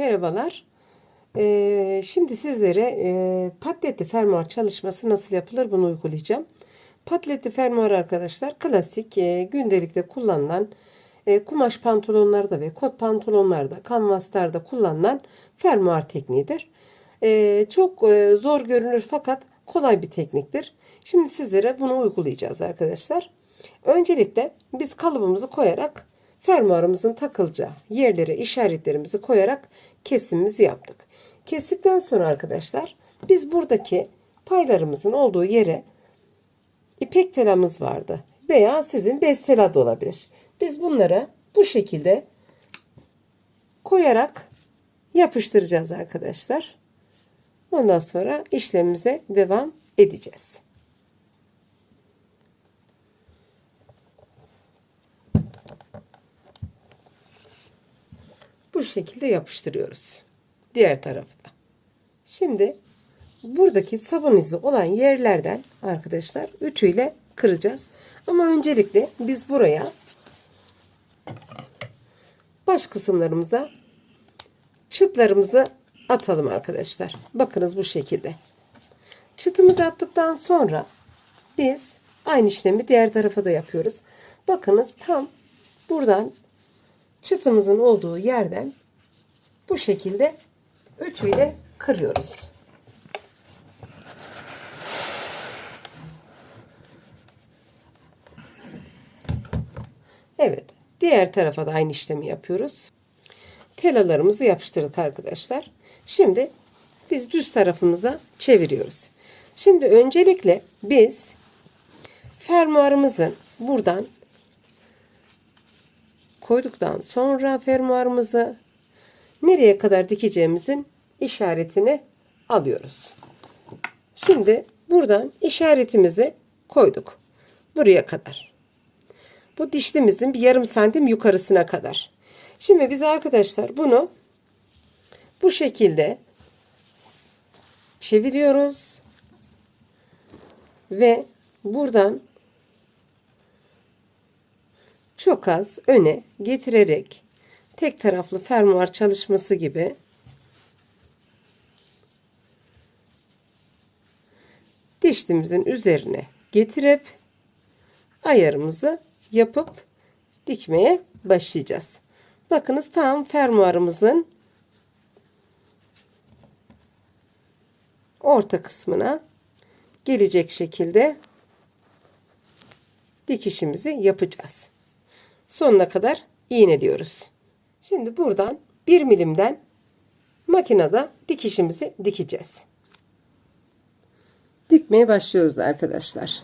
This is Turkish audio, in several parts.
Merhabalar. Ee, şimdi sizlere e, patletli fermuar çalışması nasıl yapılır bunu uygulayacağım. Patletli fermuar arkadaşlar klasik e, gündelikte kullanılan e, kumaş pantolonlarda ve kot pantolonlarda, kanvaslarda kullanılan fermuar tekniğidir. E, çok e, zor görünür fakat kolay bir tekniktir. Şimdi sizlere bunu uygulayacağız arkadaşlar. Öncelikle biz kalıbımızı koyarak fermuarımızın takılacağı yerlere işaretlerimizi koyarak kesimimizi yaptık. Kestikten sonra arkadaşlar biz buradaki paylarımızın olduğu yere ipek telamız vardı veya sizin bez tela da olabilir. Biz bunları bu şekilde koyarak yapıştıracağız arkadaşlar. Ondan sonra işlemimize devam edeceğiz. Bu şekilde yapıştırıyoruz. Diğer tarafta. Şimdi buradaki sabun izi olan yerlerden arkadaşlar ütüyle kıracağız. Ama öncelikle biz buraya baş kısımlarımıza çıtlarımızı atalım arkadaşlar. Bakınız bu şekilde. Çıtımızı attıktan sonra biz aynı işlemi diğer tarafa da yapıyoruz. Bakınız tam buradan çıtımızın olduğu yerden bu şekilde ütüyle kırıyoruz. Evet. Diğer tarafa da aynı işlemi yapıyoruz. Telalarımızı yapıştırdık arkadaşlar. Şimdi biz düz tarafımıza çeviriyoruz. Şimdi öncelikle biz fermuarımızın buradan koyduktan sonra fermuarımızı nereye kadar dikeceğimizin işaretini alıyoruz. Şimdi buradan işaretimizi koyduk. Buraya kadar. Bu dişlimizin bir yarım santim yukarısına kadar. Şimdi biz arkadaşlar bunu bu şekilde çeviriyoruz. Ve buradan çok az öne getirerek tek taraflı fermuar çalışması gibi dişlimizin üzerine getirip ayarımızı yapıp dikmeye başlayacağız. Bakınız tam fermuarımızın orta kısmına gelecek şekilde dikişimizi yapacağız sonuna kadar iğneliyoruz. Şimdi buradan 1 milimden makinede dikişimizi dikeceğiz. Dikmeye başlıyoruz arkadaşlar.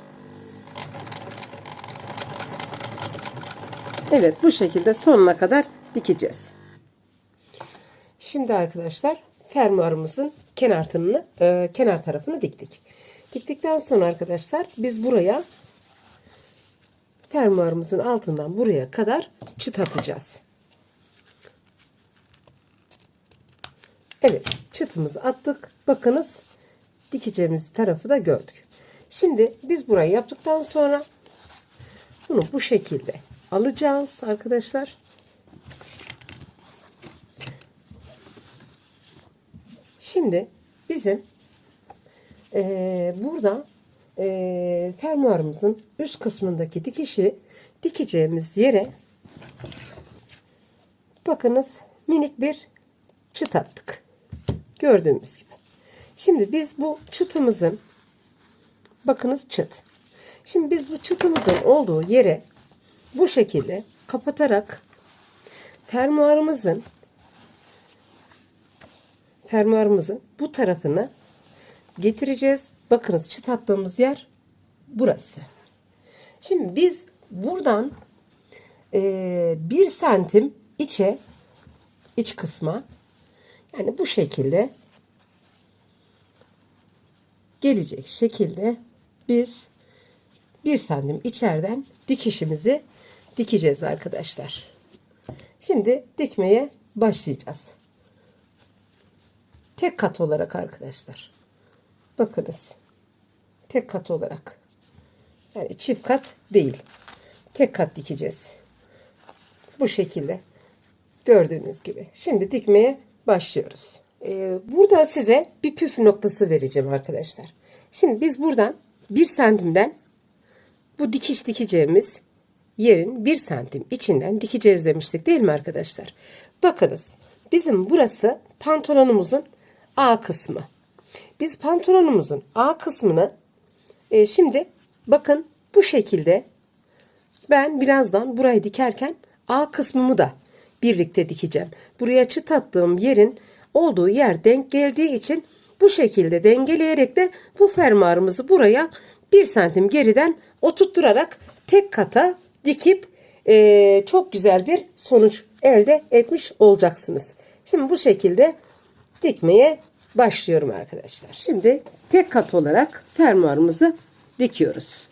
Evet bu şekilde sonuna kadar dikeceğiz. Şimdi arkadaşlar fermuarımızın kenar tarafını, e, kenar tarafını diktik. Diktikten sonra arkadaşlar biz buraya fermuarımızın altından buraya kadar çıt atacağız. Evet çıtımızı attık. Bakınız dikeceğimiz tarafı da gördük. Şimdi biz burayı yaptıktan sonra bunu bu şekilde alacağız arkadaşlar. Şimdi bizim ee, burada e, fermuarımızın üst kısmındaki dikişi dikeceğimiz yere bakınız minik bir çıt attık. Gördüğümüz gibi. Şimdi biz bu çıtımızın bakınız çıt. Şimdi biz bu çıtımızın olduğu yere bu şekilde kapatarak fermuarımızın fermuarımızın bu tarafını getireceğiz. Bakınız çıt attığımız yer burası. Şimdi biz buradan e, bir santim içe iç kısma yani bu şekilde gelecek şekilde biz bir santim içeriden dikişimizi dikeceğiz arkadaşlar. Şimdi dikmeye başlayacağız. Tek kat olarak arkadaşlar. Bakınız. Tek kat olarak. Yani çift kat değil. Tek kat dikeceğiz. Bu şekilde. Gördüğünüz gibi. Şimdi dikmeye başlıyoruz. Ee, burada size bir püf noktası vereceğim arkadaşlar. Şimdi biz buradan 1 santimden bu dikiş dikeceğimiz yerin 1 santim içinden dikeceğiz demiştik değil mi arkadaşlar? Bakınız bizim burası pantolonumuzun A kısmı. Biz pantolonumuzun A kısmını e, şimdi bakın bu şekilde ben birazdan burayı dikerken A kısmımı da birlikte dikeceğim. Buraya çıt attığım yerin olduğu yer denk geldiği için bu şekilde dengeleyerek de bu fermuarımızı buraya 1 santim geriden oturtturarak tek kata dikip eee, çok güzel bir sonuç elde etmiş olacaksınız. Şimdi bu şekilde dikmeye başlıyorum arkadaşlar. Şimdi tek kat olarak fermuarımızı dikiyoruz.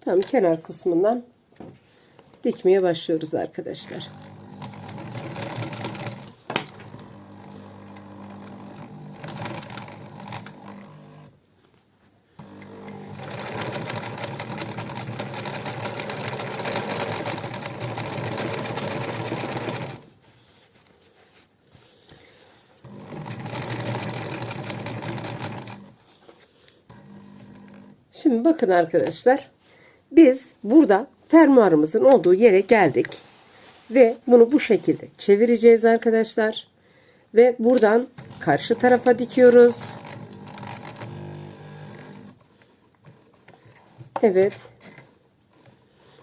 Tam kenar kısmından dikmeye başlıyoruz arkadaşlar. Şimdi bakın arkadaşlar. Biz burada fermuarımızın olduğu yere geldik. Ve bunu bu şekilde çevireceğiz arkadaşlar. Ve buradan karşı tarafa dikiyoruz. Evet.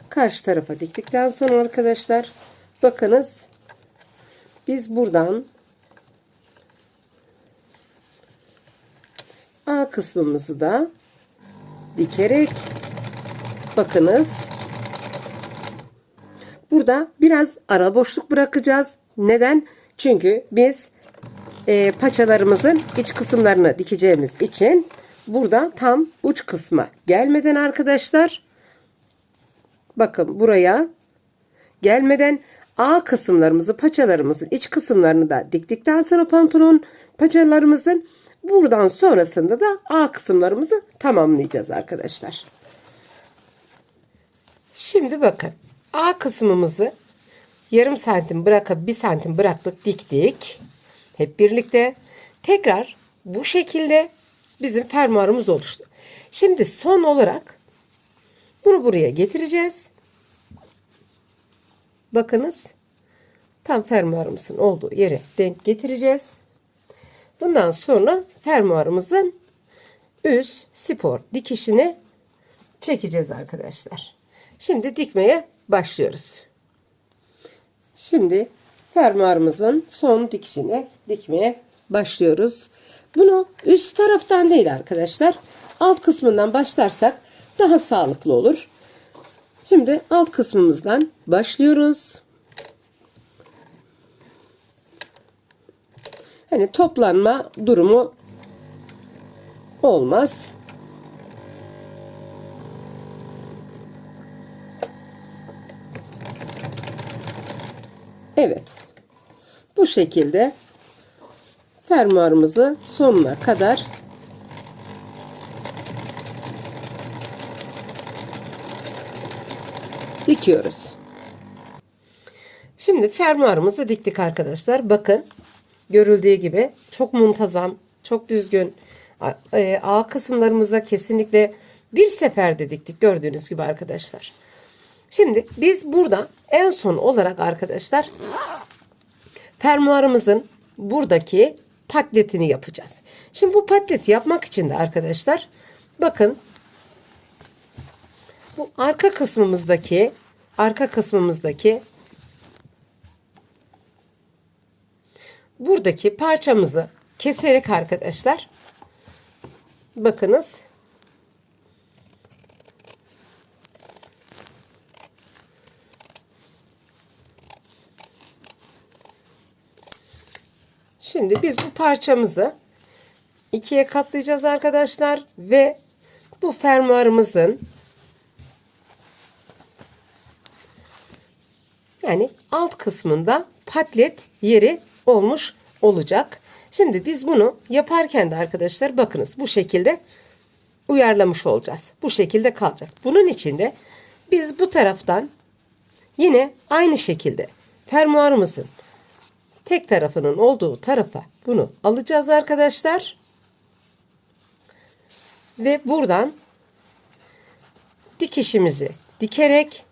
Karşı tarafa diktikten sonra arkadaşlar bakınız biz buradan A kısmımızı da dikerek bakınız burada biraz ara boşluk bırakacağız. Neden? Çünkü biz e, paçalarımızın iç kısımlarını dikeceğimiz için burada tam uç kısma gelmeden arkadaşlar bakın buraya gelmeden A kısımlarımızı paçalarımızın iç kısımlarını da diktikten sonra pantolon paçalarımızın buradan sonrasında da A kısımlarımızı tamamlayacağız arkadaşlar. Şimdi bakın A kısmımızı yarım santim bırakıp bir santim bıraktık diktik. Hep birlikte tekrar bu şekilde bizim fermuarımız oluştu. Şimdi son olarak bunu buraya getireceğiz. Bakınız tam fermuarımızın olduğu yere denk getireceğiz. Bundan sonra fermuarımızın üst spor dikişini çekeceğiz arkadaşlar. Şimdi dikmeye başlıyoruz. Şimdi fermuarımızın son dikişini dikmeye başlıyoruz. Bunu üst taraftan değil arkadaşlar. Alt kısmından başlarsak daha sağlıklı olur. Şimdi alt kısmımızdan başlıyoruz. Hani toplanma durumu olmaz. Evet. Bu şekilde fermuarımızı sonuna kadar dikiyoruz. Şimdi fermuarımızı diktik arkadaşlar. Bakın görüldüğü gibi çok muntazam, çok düzgün. E, A kısımlarımızda kesinlikle bir seferde diktik gördüğünüz gibi arkadaşlar. Şimdi biz burada en son olarak arkadaşlar fermuarımızın buradaki patletini yapacağız. Şimdi bu patleti yapmak için de arkadaşlar bakın bu arka kısmımızdaki arka kısmımızdaki buradaki parçamızı keserek arkadaşlar bakınız. Şimdi biz bu parçamızı ikiye katlayacağız arkadaşlar ve bu fermuarımızın yani alt kısmında patlet yeri olmuş olacak. Şimdi biz bunu yaparken de arkadaşlar bakınız bu şekilde uyarlamış olacağız. Bu şekilde kalacak. Bunun için de biz bu taraftan yine aynı şekilde fermuarımızın tek tarafının olduğu tarafa bunu alacağız arkadaşlar. Ve buradan dikişimizi dikerek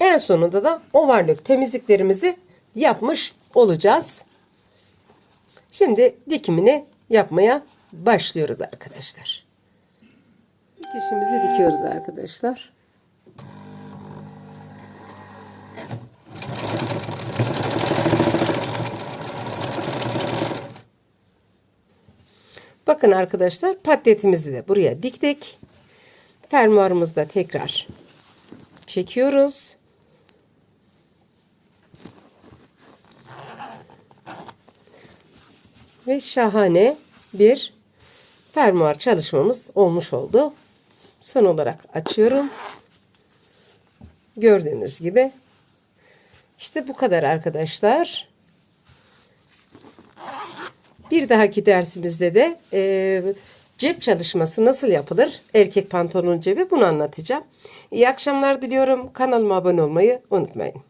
en sonunda da overlock temizliklerimizi yapmış olacağız. Şimdi dikimini yapmaya başlıyoruz arkadaşlar. Dikişimizi dikiyoruz arkadaşlar. Bakın arkadaşlar patletimizi de buraya diktik. Fermuarımızı da tekrar çekiyoruz. Ve şahane bir fermuar çalışmamız olmuş oldu. Son olarak açıyorum. Gördüğünüz gibi işte bu kadar arkadaşlar. Bir dahaki dersimizde de e, cep çalışması nasıl yapılır? Erkek pantolon cebi bunu anlatacağım. İyi akşamlar diliyorum. Kanalıma abone olmayı unutmayın.